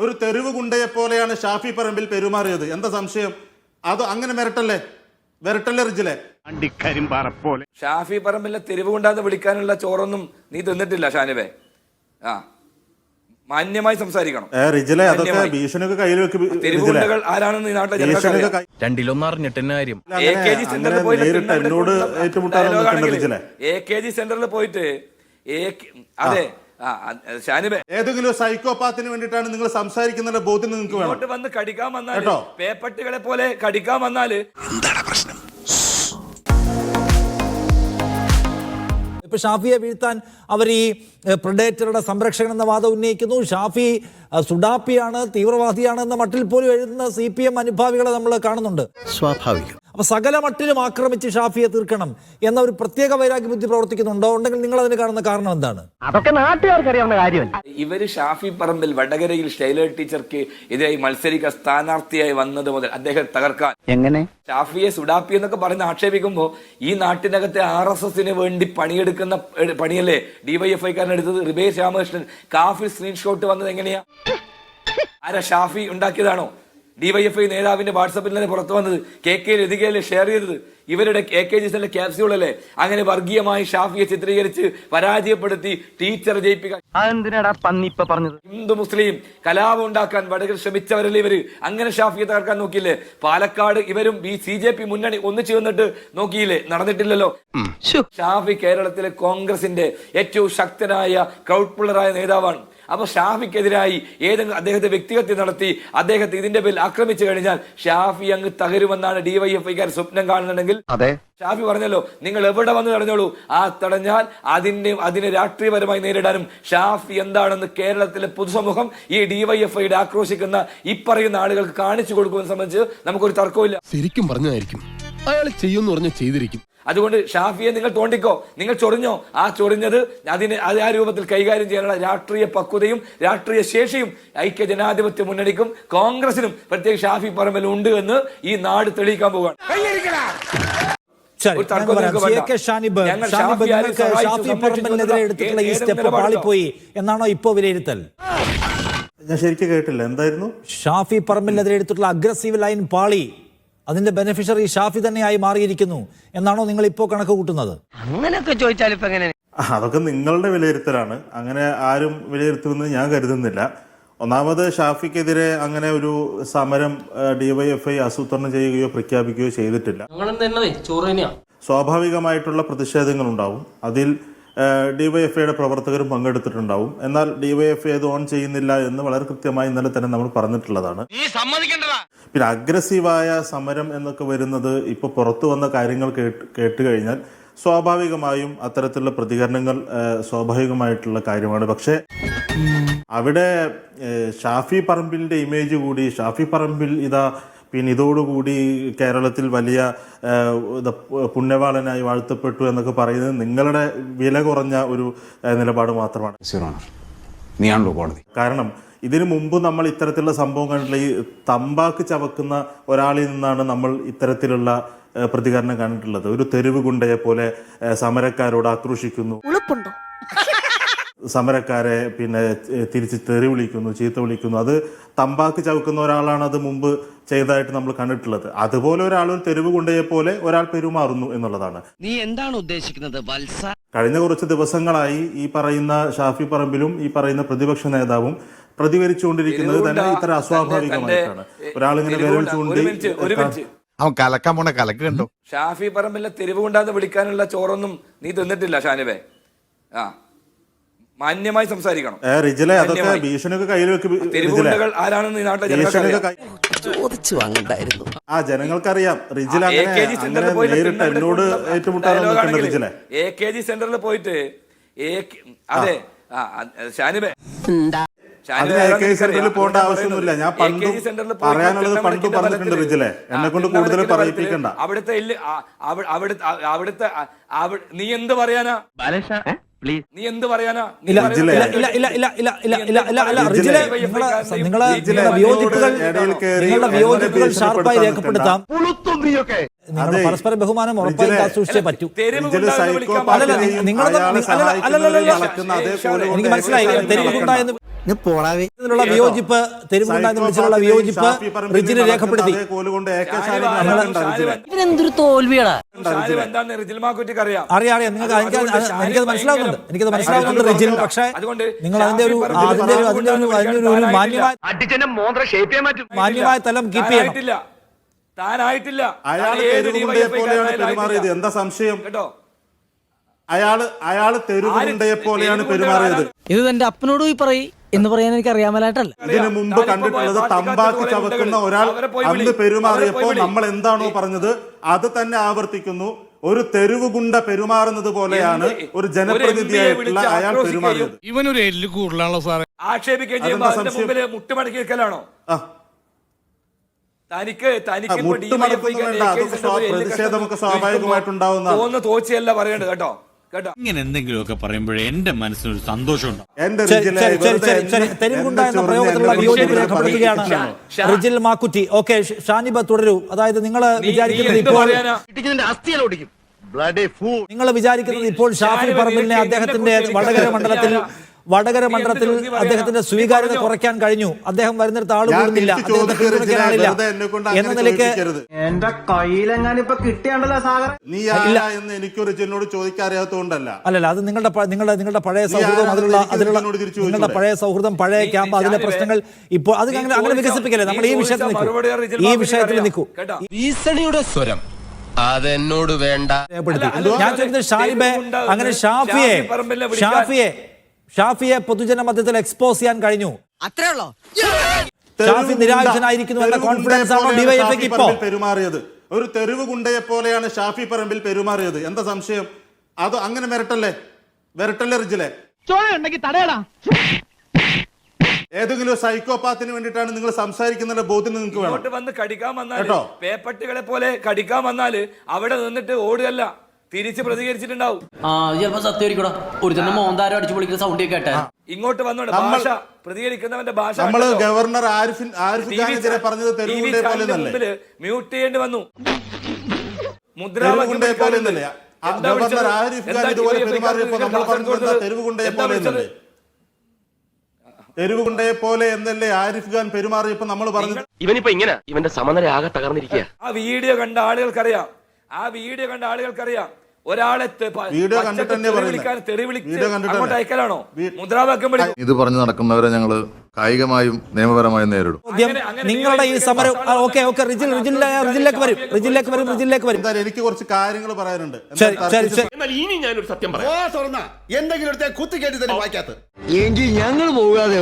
ഒരു തെരുവ് ഗുണ്ടയെ പോലെയാണ് ഷാഫി പറമ്പിൽ പെരുമാറിയത്. എന്താ സംശയം? അത് അങ്ങനെ വരട്ടല്ലേ വരട്ടല്ലേ റിജിലെ? ഷാഫി പറമ്പിലെ തെരുവ് കൊണ്ടാന്ന് വിളിക്കാനുള്ള ചോറൊന്നും നീ തിന്നിട്ടില്ല ഷാനിബെ ആ. മാന്യമായി സംസാരിക്കണം. റിജിലെ അതൊക്കെ. ഭീഷണിയൊക്കെ കയ്യിൽ വെക്ക് ആരാണെന്ന് ഈ നാട്ടിലെ ജനങ്ങൾക്ക് കാര്യം. എ കെ ജി സെന്ററിൽ പോയിട്ട് എ കെ ജി സെന്ററിൽ പോയിട്ട് അതെ ഏതെങ്കിലും സൈക്കോപാത്തിന് വേണ്ടിയിട്ടാണ് നിങ്ങൾ സംസാരിക്കുന്നതിന്റെ ബോധ്യം നിങ്ങൾക്ക് വേണം. ഇങ്ങോട്ട് വന്ന് കടിക്കാൻ വന്നാൽ കേട്ടോ? പേപ്പട്ടികളെ പോലെ കടിക്കാൻ വന്നാൽ എന്താണ് പ്രശ്നം? ഇപ്പൊ ഷാഫിയെ വീഴ്ത്താൻ അവർ ഈ പ്രഡേറ്ററുടെ സംരക്ഷകൻ എന്ന വാദം ഉന്നയിക്കുന്നു. ഷാഫി സുഡാപ്പിയാണ് തീവ്രവാദിയാണ് എന്ന മട്ടിൽ പോലും എഴുതുന്ന സി പി എം അനുഭാവികളെ നമ്മൾ കാണുന്നുണ്ട്. സ്വാഭാവികം. അപ്പൊ സകല മട്ടിലും ആക്രമിച്ച് ഷാഫിയെ തീർക്കണം എന്ന ഒരു പ്രത്യേക വൈരാഗ്യ ബുദ്ധി പ്രവർത്തിക്കുന്നുണ്ടോ? ഉണ്ടെങ്കിൽ നിങ്ങൾ അതിന് കാണുന്ന കാരണം എന്താണ്? അതൊക്കെ നാട്ടുകാർക്കറിയാവുന്ന കാര്യമല്ല ഇവർ ഷാഫി പറമ്പിൽ വടകരയിൽ ഷൈല ടീച്ചർക്ക് എതിരായി മത്സരിക്കാൻ സ്ഥാനാർത്ഥിയായി വന്നത് മുതൽ അദ്ദേഹം തകർക്കാൻ. എങ്ങനെ? ഷാഫിയെ സുഡാപ്പി എന്നൊക്കെ പറഞ്ഞ് ആക്ഷേപിക്കുമ്പോൾ ഈ നാട്ടിനകത്തെ ആർ എസ് എസിന് വേണ്ടി പണിയെടുക്കുന്ന പണിയല്ലേ? ഡിവൈഎഫ്ഐക്കാരൻ എടുത്തത് റിബേ രാമകൃഷ്ണൻ. കാഫി സ്ക്രീൻഷോട്ട് വന്നത് എങ്ങനെയാ? ആരാ ഷാഫി ഉണ്ടാക്കിയതാണോ? ഡിവൈഎഫ്ഐ നേതാവിന്റെ വാട്സപ്പിൽ തന്നെ പുറത്തു വന്നത് കെ കെ ലതികയിലെ ഷെയർ ചെയ്തത്. ഇവരുടെ കെ കെ ജിസിന്റെ ക്യാപ്സ്യൂൾ അല്ലേ? അങ്ങനെ വർഗീയമായി ഷാഫിയെ ചിത്രീകരിച്ച് പരാജയപ്പെടുത്തി ടീച്ചർ ജയിപ്പിക്കാൻ. പറഞ്ഞത്? ഹിന്ദു മുസ്ലിം കലാപം ഉണ്ടാക്കാൻ വടകർ ശ്രമിച്ചവരല്ലേ ഇവർ? അങ്ങനെ ഷാഫിയെ തകർക്കാൻ നോക്കിയില്ലേ? പാലക്കാട് ഇവരും ഈ സി ജെ പി മുന്നണി ഒന്നിച്ചു വന്നിട്ട് നോക്കിയില്ലേ? നടന്നിട്ടില്ലല്ലോ. ഷാഫി കേരളത്തിലെ കോൺഗ്രസിന്റെ ഏറ്റവും ശക്തനായ ക്രൗഡ് പുള്ളറായ നേതാവാണ്. അപ്പൊ ഷാഫിക്കെതിരായി ഏതെങ്കിലും അദ്ദേഹത്തെ വ്യക്തിഹത്യ നടത്തി അദ്ദേഹത്തെ ഇതിന്റെ പേരിൽ ആക്രമിച്ചു കഴിഞ്ഞാൽ ഷാഫി അങ്ങ് തകരുമെന്നാണ് ഡിവൈഎഫ്ഐക്കാർ സ്വപ്നം കാണുന്നുണ്ടെങ്കിൽ. അതെ. ഷാഫി പറഞ്ഞല്ലോ നിങ്ങൾ എവിടെ വന്ന് തടഞ്ഞോളൂ ആ തടഞ്ഞാൽ അതിനെ അതിനെ രാഷ്ട്രീയപരമായി നേരിടാനും ഷാഫി എന്താണെന്ന് കേരളത്തിലെ പൊതുസമൂഹം ഈ ഡിവൈഎഫ്ഐയുടെ ആക്രോശിക്കുന്ന ഈ പറയുന്ന ആളുകൾക്ക് കാണിച്ചു കൊടുക്കുമെന്ന് സംബന്ധിച്ച് നമുക്കൊരു തർക്കമില്ല ശരിക്കും പറഞ്ഞതായിരിക്കും. അയാൾ ചെയ്യുമെന്ന് പറഞ്ഞ് ചെയ്തിരിക്കും. അതുകൊണ്ട് ഷാഫിയെ നിങ്ങൾ തോണ്ടിക്കോ. നിങ്ങൾ ചൊറിഞ്ഞോ. ആ ചൊറിഞ്ഞത് അതിന് അത് ആ രൂപത്തിൽ കൈകാര്യം ചെയ്യാനുള്ള രാഷ്ട്രീയ പക്വതയും രാഷ്ട്രീയ ശേഷിയും ഐക്യ ജനാധിപത്യ മുന്നണിക്കും കോൺഗ്രസിനും പ്രത്യേക ഷാഫി പറമ്പിൽ ഉണ്ട് എന്ന് ഈ നാട് തെളിയിക്കാൻ പോവുകയാണ്. എടുത്തിട്ടുള്ള ഈ സ്റ്റെപ്പ് പാളിപ്പോയി എന്നാണോ ഇപ്പോ വിലയിരുത്തൽ? ഞാൻ ശരിക്കും കേട്ടില്ല. എന്തായിരുന്നു? ഷാഫി പറമ്പിനെതിരെ എടുത്തിട്ടുള്ള അഗ്രസീവ് ലൈൻ പാളി. അതിന്റെ ബെനിഫിഷ്യറി ഷാഫി തന്നെയായി മാറിയിരിക്കുന്നു. എന്നാണോ നിങ്ങൾ ഇപ്പോൾ കണക്ക് കൂട്ടുന്നത്? അങ്ങനെയൊക്കെ ചോദിച്ചാൽ ഇപ്പൊ എങ്ങനെ? അതൊക്കെ നിങ്ങളുടെ വിലയിരുത്തലാണ്. അങ്ങനെ ആരും വിലയിരുത്തുമെന്ന് ഞാൻ കരുതുന്നില്ല. ഒന്നാമത് ഷാഫിക്കെതിരെ അങ്ങനെ ഒരു സമരം ഡിവൈഎഫ്ഐ ആസൂത്രണം ചെയ്യുകയോ പ്രഖ്യാപിക്കുകയോ ചെയ്തിട്ടില്ല. സ്വാഭാവികമായിട്ടുള്ള പ്രതിഷേധങ്ങൾ ഉണ്ടാവും അതിൽ ഡിവൈഎഫ്ഐയുടെ പ്രവർത്തകരും പങ്കെടുത്തിട്ടുണ്ടാവും. എന്നാൽ ഡിവൈഎഫ്ഐ അത് ഓൺ ചെയ്യുന്നില്ല എന്ന് വളരെ കൃത്യമായി ഇന്നലെ തന്നെ നമ്മൾ പറഞ്ഞിട്ടുള്ളതാണ്. പിന്നെ അഗ്രസീവായ സമരം എന്നൊക്കെ വരുന്നത് ഇപ്പൊ പുറത്തു വന്ന കാര്യങ്ങൾ കേട്ട് കേട്ട് കഴിഞ്ഞാൽ സ്വാഭാവികമായും അത്തരത്തിലുള്ള പ്രതികരണങ്ങൾ സ്വാഭാവികമായിട്ടുള്ള കാര്യമാണ്. പക്ഷേ അവിടെ ഷാഫി പറമ്പിലിന്റെ ഇമേജ് കൂടി ഷാഫി പറമ്പിൽ ഇതാ പിന്നെ ഇതോടുകൂടി കേരളത്തിൽ വലിയ പുണ്യവാളനായി വാഴ്ത്തപ്പെട്ടു എന്നൊക്കെ പറയുന്നത് നിങ്ങളുടെ വില കുറഞ്ഞ ഒരു നിലപാട് മാത്രമാണ്. നീയാണല്ലോ കോടതി. കാരണം ഇതിനു മുമ്പ് നമ്മൾ ഇത്തരത്തിലുള്ള സംഭവം കണ്ടിട്ടില്ല. ഈ തമ്പാക്ക് ചവക്കുന്ന ഒരാളിൽ നിന്നാണ് നമ്മൾ ഇത്തരത്തിലുള്ള പ്രതികരണം കണ്ടിട്ടുള്ളത്. ഒരു തെരുവ് ഗുണ്ടയെ പോലെ സമരക്കാരോട് ആക്രോശിക്കുന്നു. സമരക്കാരെ പിന്നെ തിരിച്ച് തെറി വിളിക്കുന്നു ചീത്ത വിളിക്കുന്നു. അത് തമ്പാക്ക് ചവിക്കുന്ന ഒരാളാണ് അത് മുമ്പ് ചെയ്തതായിട്ട് നമ്മൾ കണ്ടിട്ടുള്ളത്. അതുപോലെ ഒരാൾ ഒരു തെരുവ് കൊണ്ടുപോയ പോലെ ഒരാൾ പെരുമാറുന്നു എന്നുള്ളതാണ്. നീ എന്താണ് ഉദ്ദേശിക്കുന്നത്? വത്സ കഴിഞ്ഞ കുറച്ച് ദിവസങ്ങളായി ഈ പറയുന്ന ഷാഫി പറമ്പിലും ഈ പറയുന്ന പ്രതിപക്ഷ നേതാവും പ്രതികരിച്ചുകൊണ്ടിരിക്കുന്നത് തന്നെ ഇത്ര അസ്വാഭാവികമായിട്ടാണ്. ഒരാളിങ്ങനെ വിരൽ ചൂണ്ടി ഒരു മിനിറ്റ് അവൻ കലക്കാൻ പോണ കലക്ക് കണ്ടു. ഷാഫി പറമ്പിലെ തെരുവ് കൊണ്ടാന്ന് വിളിക്കാനുള്ള ചോറൊന്നും നീ തിന്നിട്ടില്ല ഷാനിബെ ആ. മാന്യമായി സംസാരിക്കണം. റിജിലെ അതൊക്കെ ആരാണെന്ന് ചോദിച്ചു വാങ്ങണ്ടായിരുന്നു. ആ ജനങ്ങൾക്കറിയാം. റിജിലെ എ കെ ജി സെന്ററിൽ പോയിട്ട് അതെ ഷാനിബേ സെന്ററിൽ ആവശ്യമൊന്നുമില്ല. ഞാൻ പറയാനുള്ളത് പറഞ്ഞിട്ടുണ്ട് കൂടുതൽ പറയിപ്പിക്കണ്ട. അവിടുത്തെ അവിടുത്തെ അവിടുത്തെ നീ എന്ത് പറയാനാ? പ്ലീസ് നീ എന്ത് പറയാനാ നീ ഇല്ല പറയുന്നത് ഇല്ല ഇല്ല ഇല്ല ഇല്ല ഇല്ല ഇല്ല ഇല്ല ഇല്ല റിജിലെ, റിജിലെ നിങ്ങളെ നിങ്ങളെ നിങ്ങളുടെ വിയോജിപ്പുകൾ നിങ്ങളുടെ എന്നെ വിയോജിപ്പുകൾ ഷാർപ്പായി ഭീഷണിപ്പെടുത്താൻ രേഖപ്പെടുത്താം നിങ്ങളുടെ അതെ. പരസ്പര ബഹുമാനം ഉറപ്പായി കാത്തുസൂക്ഷിച്ചേ പറ്റൂ അല്ലല്ല, എനിക്ക് മനസ്സിലായി ഇതിലുള്ള വിയോജിപ്പ് തെരുവുണ്ട എന്ന് വിളിച്ചുള്ള വിയോജിപ്പ് റിജിന് രേഖപ്പെടുത്തി അതേ എന്താണെന്ന് അറിയാം? അറിയാം. അറിയാം നിങ്ങൾക്ക് എനിക്കത് മനസ്സിലാവുന്നുണ്ട്. എനിക്കത് മനസ്സിലാവുന്നുണ്ട്. റിജിൽ പക്ഷേ അതുകൊണ്ട് നിങ്ങൾ അതിന്റെ ഒരു അതിന്റെ ഒരു പറമ്പിൽ അതിന്റെ ഒരു അതിന്റെ ഒരു മാന്യമായ തലം കീപ്പ് ചെയ്യണം. താനായിട്ടില്ല. അയാൾ പോലെയാണ് പെരുമാറിയത്? എന്താ സംശയം? കേട്ടോ? അയാൾ അയാൾ തെരുവുകുണ്ടയെ പോലെയാണ് പെരുമാറിയത്? ഇത് തന്റെ അപ്പനോട് പോയി പറയും. എന്ന് പറയാൻ എനിക്ക് അറിയാമലായിട്ടല്ല. ഇതിനു മുമ്പ് കണ്ടിട്ടുള്ളത് തമ്പാക്ക് ചവക്കുന്ന ഒരാൾ. അന്ന് പെരുമാറിയപ്പോ അവരെ പോയി വിളി. നമ്മൾ എന്താണോ പറഞ്ഞത് അത് തന്നെ ആവർത്തിക്കുന്നു. ഒരു തെരുവുകുണ്ട പെരുമാറുന്നത് പോലെയാണ് ഒരു ജനപ്രതിനിധിയായിട്ടുള്ള അയാൾ പെരുമാറിയത്. ഇവനൊരു എല്ല് കൂടുതലാണോ സാറേ? ആക്ഷേപിക്കുകയും അതെന്താ ചെയ്യുമ്പോൾ മുട്ടുമടക്കി നിൽക്കലാണോ ആ, തനിക്ക് തനിക്ക് പ്രതിഷേധമൊക്കെ സ്വാഭാവികമായിട്ടുണ്ടാവുന്ന. തോന്നുന്ന തോച്ചിയല്ല പറയേണ്ടത് കേട്ടോ. കേട്ടോ. ഇങ്ങനെ എന്തെങ്കിലുമൊക്കെ പറയുമ്പോഴേ എന്റെ മനസ്സിനൊരു സന്തോഷമുണ്ട് എന്റെ ശരി റിജിലെ ശരി ശരി വെറുതെ ശരി. ശരി എന്നെ- തെരുവുകുണ്ട എന്നെ എന്ന ചൊറിഞ്ഞ് പ്രയോഗത്തിലുള്ള എന്നെ വിയോജിപ്പ് വിളിച്ച് രേഖപ്പെടുത്തുകയാണ്. ഷാ- ഷാ- റിജിൽ മാക്കുറ്റി. ഓക്കെ ഷാനിബ തുടരൂ. അതായത് നിങ്ങൾ വിചാരിക്കുന്നത് എന്ത് ഇപ്പോൾ പറയാനാ? നിങ്ങൾ വിചാരിക്കുന്നത് ഇപ്പോൾ ഷാഫി പറമ്പിലിനെ അദ്ദേഹത്തിന്റെ വടകര മണ്ഡലത്തിൽ. വടകര മണ്ഡലത്തിൽ അദ്ദേഹത്തിന്റെ? സ്വീകാര്യത കുറയ്ക്കാൻ കഴിഞ്ഞു. അദ്ദേഹം വരുന്നിടത്ത് ആൾ ഞാൻ കൂടുന്നില്ല. എന്ന നിലയ്ക്ക് എന്റെ കയ്യിലെങ്ങാനും കിട്ടിയാണ്ടല്ലോ സാഗർ? നീ ആരാ എന്ന് എനിക്ക് റിജിനോട് അല്ലല്ല അത് നിങ്ങളുടെ നിങ്ങളുടെ നിങ്ങളുടെ പഴയ സൗഹൃദം അതിലുള്ള അതിലുള്ള നിങ്ങളുടെ പഴയ സൗഹൃദം പഴയ ക്യാമ്പ് അതിലെ പ്രശ്നങ്ങൾ ഇപ്പോൾ അത് അങ്ങനെ വികസിപ്പിക്കല്ലേ? നമ്മൾ ഈ വിഷയത്തിൽ നിൽക്കൂ. ഈ വിഷയത്തിൽ. നിൽക്കൂ. ഭീഷണിയുടെ സ്വരം. അതെന്നോട് വേണ്ട. ഞാൻ ചോദിക്കുന്നത് ഷാലിബെ അങ്ങനെ ഷാഫിയെ ഷാഫിയെ ഷാഫിയെ പൊതുജന മധ്യത്തിൽ എക്സ്പോസ് ചെയ്യാൻ കഴിഞ്ഞു. അത്രേ ഉള്ളോ ഷാഫി നിരാശനായിരിക്കുന്നു എന്ന കോൺഫിഡൻസ് ആണോ തെരുവുകുണ്ടയെ ഡിവൈഎഫ്ഐക്ക് ഇപ്പോ? പെരുമാറിയത്. ഒരു തെരുവ് ഗുണ്ടയെ പോലെയാണ് ഷാഫി പറമ്പിൽ പെരുമാറിയത്. എന്താ സംശയം? അത് അങ്ങനെ വരട്ടല്ലേ? വരട്ടല്ലേ റിജിലെ? ഉണ്ടെങ്കിൽ തടയടാ ഏതെങ്കിലും സൈക്കോപാത്തിന് വേണ്ടിയിട്ടാണ് നിങ്ങൾ സംസാരിക്കുന്ന ബോധ്യം നിങ്ങൾക്ക് വേണം. വന്ന് കടിക്കാൻ വന്നാൽ പേപ്പട്ടുകളെ പേപ്പട്ടികളെ പോലെ കടിക്കാൻ വന്നാൽ അവിടെ നിന്നിട്ട് ഓടുകയല്ല. തിരിച്ച് പ്രതികരിച്ചിട്ടുണ്ടാവും. ആ ചിലപ്പോ സത്യമായിരിക്കടാ ഒരു തന്നെ മോന്താരം അടിച്ചു പൊളിക്കുന്ന സൗണ്ട് കേട്ടെ. ഇങ്ങോട്ട് വന്നോണ്ട് ഭാഷ പ്രതികരിക്കുന്നവന്റെ ഭാഷ നമ്മൾ ഗവർണർ ആരിഫിൻ ആരിഫ് ടി വി ഖാനെതിരെ പറഞ്ഞത് ടി പോലെ മ്യൂട്ട് ചെയ്യേണ്ടി വന്നു. പോലെ ഗവർണർ ആരിഫ് ഖാൻ ഇതുപോലെ പെരുമാറിയപ്പോൾ നമ്മൾ പറഞ്ഞത് എന്താ തെരുവുകുണ്ടയെ പോലെ പോലെ എന്നല്ലേ ആരിഫ് ഖാൻ പെരുമാറിയപ്പോ നമ്മൾ ഇവനിപ്പോ ഇങ്ങനെ? ഇവന്റെ സമനില ആകെ തകർന്നിരിക്കുക ആ വീഡിയോ കണ്ട ആളുകൾക്കറിയാം. ആ വീഡിയോ കണ്ട ആളുകൾക്കറിയാം. ഒരാളെ അങ്ങോട്ട്. അയക്കലാണോ? മുദ്രാവാക്യം ഇത് പറഞ്ഞു നടക്കുന്നവരെ ഞങ്ങൾ കായികമായും നിയമപരമായും നേരിടും. നിങ്ങളുടെ ഈ സമരം ഓക്കെ ഓക്കെ റിജിൽ റിജിലെ റിജിലേക്ക് വരും റിജിലേക്ക് വരും റിജിലേക്ക് വരും. എനിക്ക് കുറച്ച് കാര്യങ്ങൾ പറയാനുണ്ട്. ഇനി ഞാനൊരു സത്യം പറയാം. എന്തെങ്കിലും കുത്തി കയറ്റി തന്നെ വായിക്കാത്ത. എങ്കിൽ ഞങ്ങൾ പോകാതെ